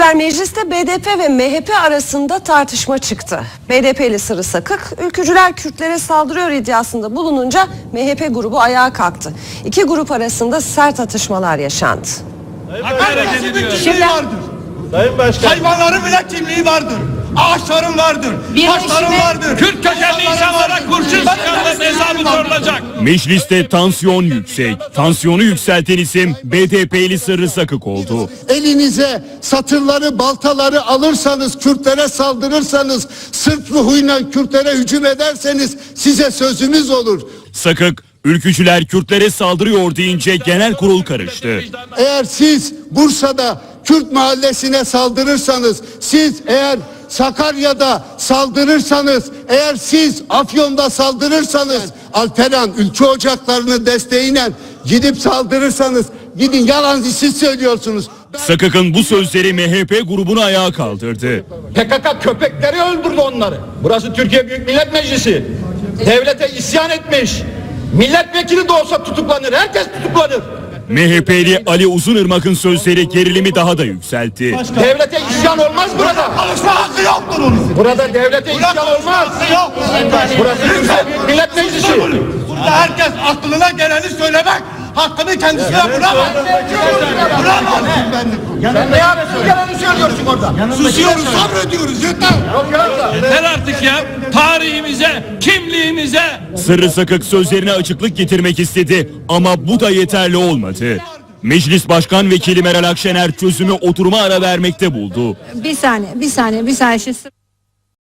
Ver Mecliste BDP ve MHP arasında tartışma çıktı. BDP'li Sırrı Sakık, ülkücüler Kürtlere saldırıyor iddiasında bulununca MHP grubu ayağa kalktı. İki grup arasında sert atışmalar yaşandı. Hareket ediyor. kimliği vardır. Sayın Başkan. Hayvanların bile kimliği vardır. Ağaçların vardır. Taşların vardır. Kürt kökenli sorulacak. Mecliste tansiyon yüksek. Tansiyonu yükselten isim BDP'li Sırrı Sakık oldu. elinize satırları, baltaları alırsanız, Kürtlere saldırırsanız, Sırp ruhuyla Kürtlere hücum ederseniz size sözümüz olur. Sakık, ülkücüler Kürtlere saldırıyor deyince genel kurul karıştı. Eğer siz Bursa'da Kürt mahallesine saldırırsanız, siz eğer Sakarya'da saldırırsanız, eğer siz Afyon'da saldırırsanız, Alperen ülke ocaklarının desteğiyle gidip saldırırsanız, gidin yalan siz söylüyorsunuz. Sakık'ın bu sözleri MHP grubunu ayağa kaldırdı. PKK köpekleri öldürdü onları. Burası Türkiye Büyük Millet Meclisi. Devlete isyan etmiş. Milletvekili de olsa tutuklanır. Herkes tutuklanır. MHP'li Ali Uzunırmak'ın sözleri gerilimi daha da yükseltti. Devlete isyan olmaz burada. Konuşma hakkı yoktur onun. Burada devlete isyan olmaz. Burası Türkiye Büyük Millet herkes aklına geleni söylemek hakkını kendisine bırakmaz. Bırakmaz. Sen ne yapıyorsun? Yalanı söylüyorsun orada. Susuyoruz, sabrediyoruz. Yeter. Yeter artık ya. Tarihimize, kimliğimize. Sırrı Sakık sözlerine açıklık getirmek istedi ama bu da yeterli olmadı. Meclis Başkan Vekili Meral Akşener çözümü oturuma ara vermekte buldu. Bir saniye, bir saniye, bir saniye.